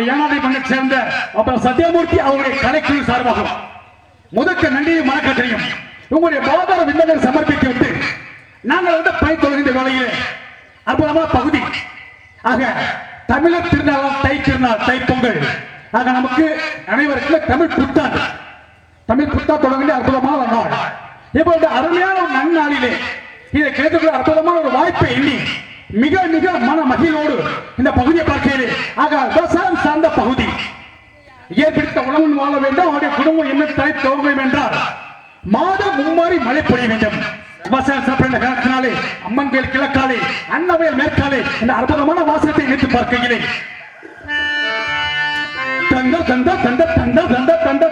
நம்முடைய ஏனாதை மண்ணை சேர்ந்த அப்புறம் சத்யமூர்த்தி அவருடைய கலைக்குழு சார்பாகவும் முதற்க மறக்க தெரியும் உங்களுடைய பலதார விண்ணங்கள் சமர்ப்பித்து விட்டு நாங்கள் வந்து பணி தொடர்கின்ற வேலையிலே அற்புதமான பகுதி. ஆக தமிழர் திருநாள் தை திருநாள் தை பொங்கல். ஆக நமக்கு அனைவருக்கும் தமிழ் புத்தாண்டு. தமிழ் புத்தா தொடங்கிய அற்புதமான ஒரு நாள். இப்போ இந்த அருமையான ஒரு நன்னாளிலே இதை கேட்டுக்கொள்ள அற்புதமான ஒரு வாய்ப்பை எண்ணி மிக மிக மன மகிழோடு இந்த பகுதியை பார்க்கிறேன். ஆக விவசாயம் சார்ந்த பகுதி. ஏற்பிடித்த உணவன் வாழ வேண்டும். அவருடைய குடும்பம் என்ன தலை துவங்க என்றால் மாதம் மும்மாறி மழை பொழிய வேண்டும். விவசாயம் சாப்பிட கிழக்கினாலே அம்மன் கோயில் கிழக்காலே அன்னவையல் மேற்காலே இந்த அற்புதமான வாசகத்தை நினைத்து பார்க்கிறேன். தந்த தந்த தந்த தந்த தந்த தந்த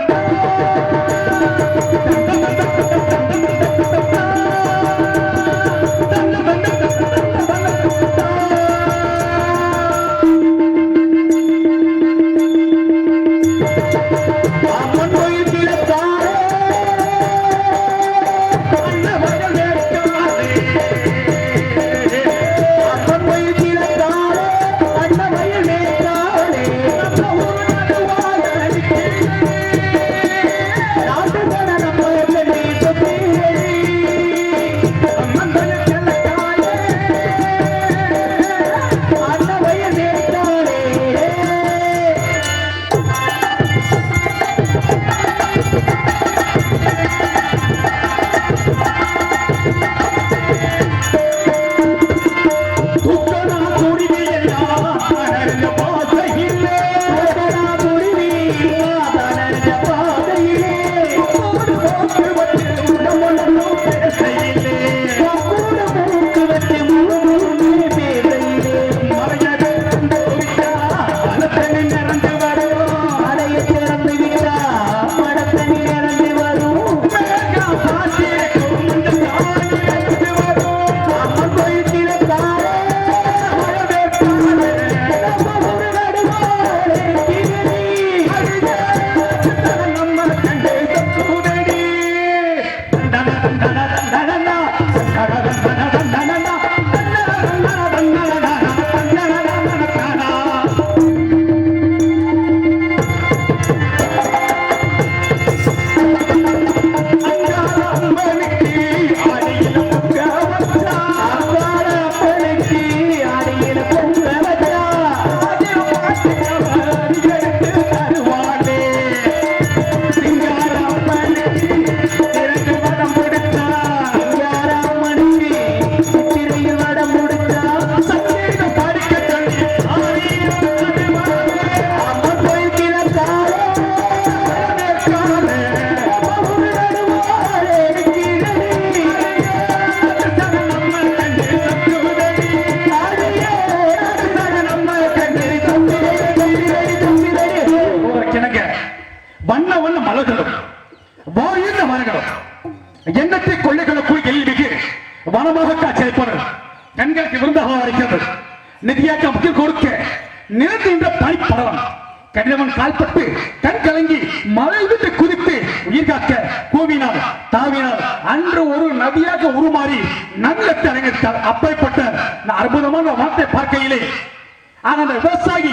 கால்பட்டு கண் கலங்கி மலை விட்டு குதித்து உயிர் காக்க கூவினார் தாவினார் அன்று ஒரு நதியாக உருமாறி நல்லத்தை அரங்கிட்டார் அப்படிப்பட்ட அற்புதமான வார்த்தை பார்க்கையிலே ஆக அந்த விவசாயி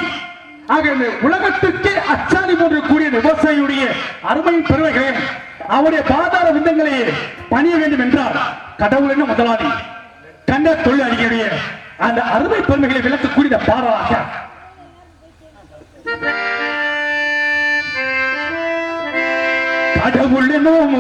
ஆக இந்த உலகத்திற்கே அச்சாணி போன்று கூடிய விவசாயியுடைய அருமையின் பெருமைகளையும் அவருடைய பாதார விந்தங்களையே பணிய வேண்டும் என்றார். கடவுள் என்ன முதலாளி? கண்ட தொழிலாளிகளுடைய அந்த அருமை பெருமைகளை விளக்கக்கூடிய பாடலாக. கடவுள் எனும்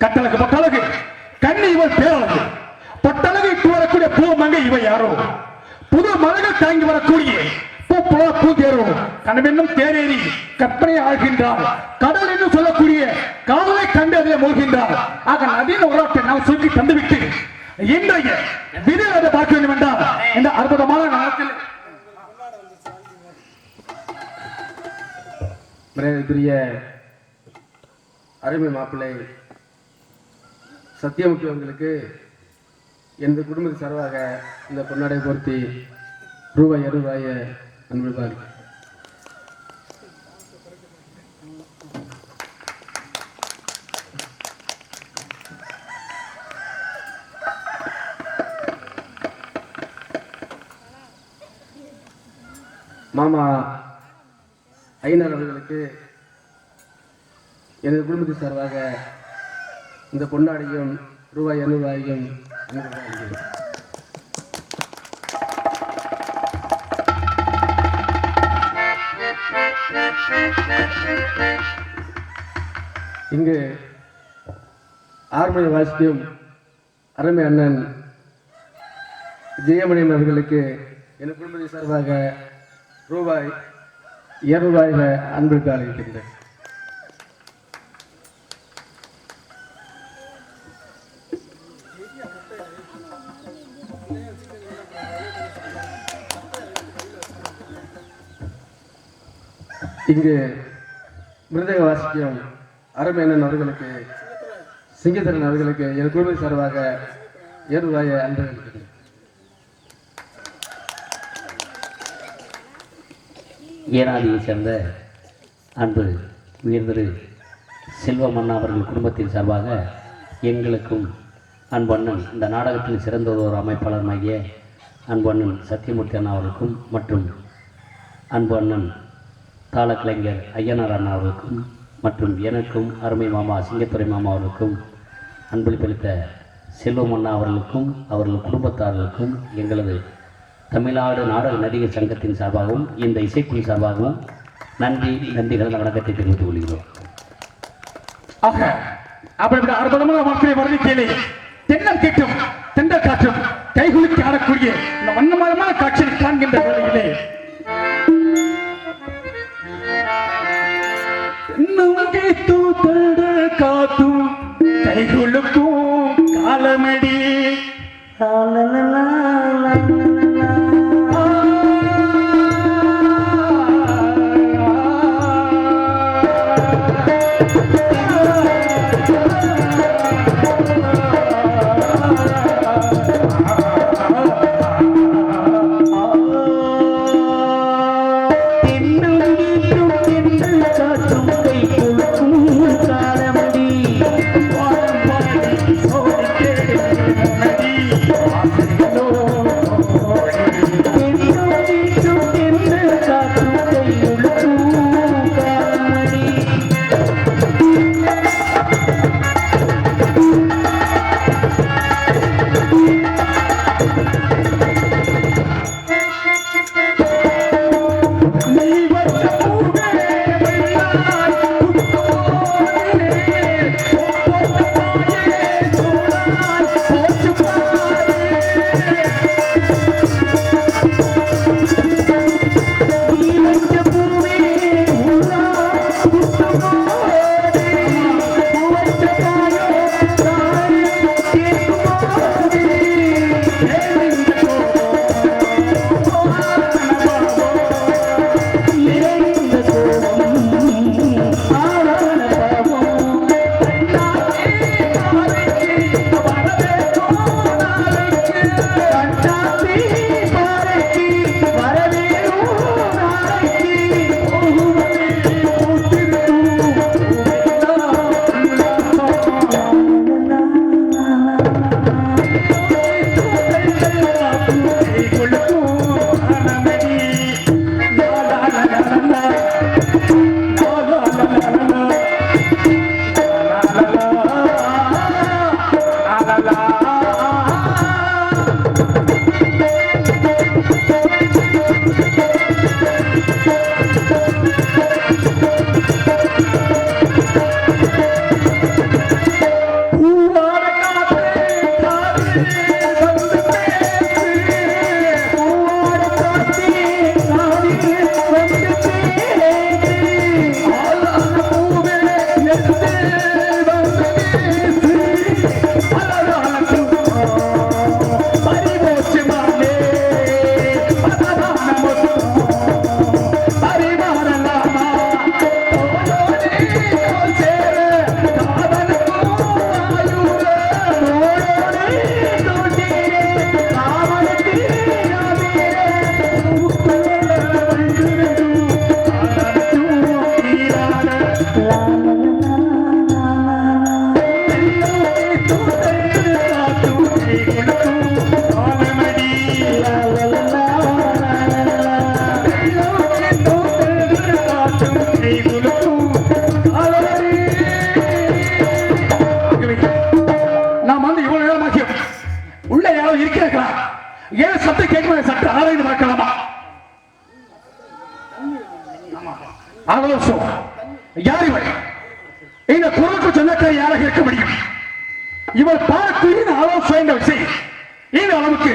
கட்டளக்கு பொட்டழகு. கண்ணி இவள் பேரழகு. பொட்டழகு இட்டு வரக்கூடிய பூ மங்கை இவை யாரோ? புது மலர்கள் தாங்கி வரக்கூடிய பூ புல பூ தேரும் கனவென்னும் தேரேறி கற்பனை ஆழ்கின்றார் கடல் என்று சொல்லக்கூடிய காதலை கண்டு அதிலே மூழ்கின்றார் ஆக நவீன உலகத்தை நாம் சுருக்கி தந்துவிட்டு இன்றைய விதில் அதை பார்க்க வேண்டும் என்றால் இந்த அற்புதமான நாளத்தில் மரியாதைக்குரிய அருமை மாப்பிள்ளை சத்தியமுக்கி அவர்களுக்கு எனது குடும்பத்து சார்பாக இந்த பொன்னாடை பொருத்தி ரூபாய் அறுபதாய அன்பளிப்பார் மாமா ஐநர் அவர்களுக்கு எனது குடும்பத்து சார்பாக இந்த பொன்னாடையும் ரூபாய் இரநூறுவாயும் அனுப்புகிறேன் இங்கு ஆர்மணி வாசிக்கும் அருமை அண்ணன் ஜெயமணியன் அவர்களுக்கு என் குடும்பத்தை சார்பாக ரூபாய் இருநூறுவாயில அன்பிற்கு அளிக்கின்றேன். இங்கு மிருதக வாசிக்கும் அரமேனன் அவர்களுக்கு சிங்கத்தரன் அவர்களுக்கு என் குடும்ப சார்பாக ஏறுவாய அன்பு. ஏனாதியை சேர்ந்த அன்பு உயர்ந்திரு செல்வம் அண்ணா அவர்கள் குடும்பத்தின் சார்பாக எங்களுக்கும் அன்பு அண்ணன் இந்த நாடகத்தில் சிறந்த ஒரு அமைப்பாளருமாகிய அன்பு அண்ணன் சத்தியமூர்த்தி அண்ணா அவர்களுக்கும் மற்றும் அன்பு அண்ணன் தாளக்கலைஞர் ஐயனார் அண்ணா மற்றும் எனக்கும் அருமை மாமா சிங்கத்துறை மாமா அவர்களுக்கும் அன்பளிப்பளித்த செல்வம் அண்ணா அவர்களுக்கும் அவர்கள் குடும்பத்தார்களுக்கும் எங்களது தமிழ்நாடு நாடக நடிகர் சங்கத்தின் சார்பாகவும் இந்த இசைக்குழு சார்பாகவும் நன்றி நன்றி வணக்கத்தை தெரிவித்துக் கொள்கிறோம். ஆக அப்படிப்பட்ட அற்புதமான மக்களை வர்ணிக்கையிலே தென்னம் கேட்டும் தென்ற காற்றும் கைகுலுக்கி ஆடக்கூடிய இந்த வண்ணமரமான காட்சியை காண்கின்ற வேளையிலே நுங்கே தூத்தட காத்தும் கைகுலுக்கும் காலமடி. தென்னங்கீட்டும் நாம் வந்து இவ்வளவு உள்ள யாரோ ஏன் சத்தம் கேட்கணும் ஆராய்ந்து பார்க்கலாமா? ஆலோசம். யார் இவள்? இந்த குரலுக்கு சொந்தக்கார யாராக இருக்க முடியும்? இவள் பார்க்கக்கூடிய ஆலோசனை என்ற விஷயம் இந்த அளவுக்கு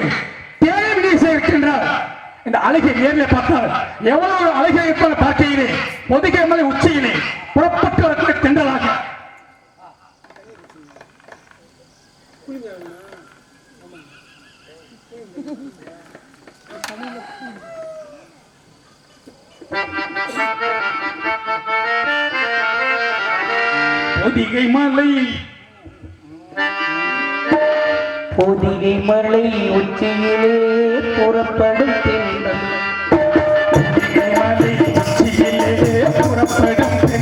அழகிய அழகை நேரில் பார்த்தால் எவ்வளவு அழகை இருப்பதை பார்க்கையிலே பொதுகை மலை உச்சியிலே புறப்பட்டு வரக்கூடிய தென்றலாக. பொதிகை மலை. பொதிகை மலை உச்சியிலே புறப்படும் Freedom.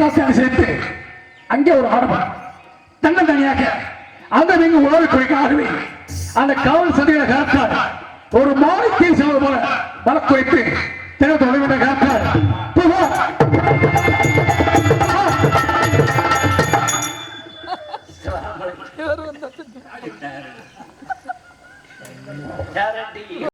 காசு சேர்த்து அங்கே ஒரு ஆடவன் தன்னந்தனியாக அந்த நீங்க உழவு குறைக்க ஆகவே அந்த காவல் சதிகளை காத்தால் ஒரு மாலைக்கு செல்வது போல பல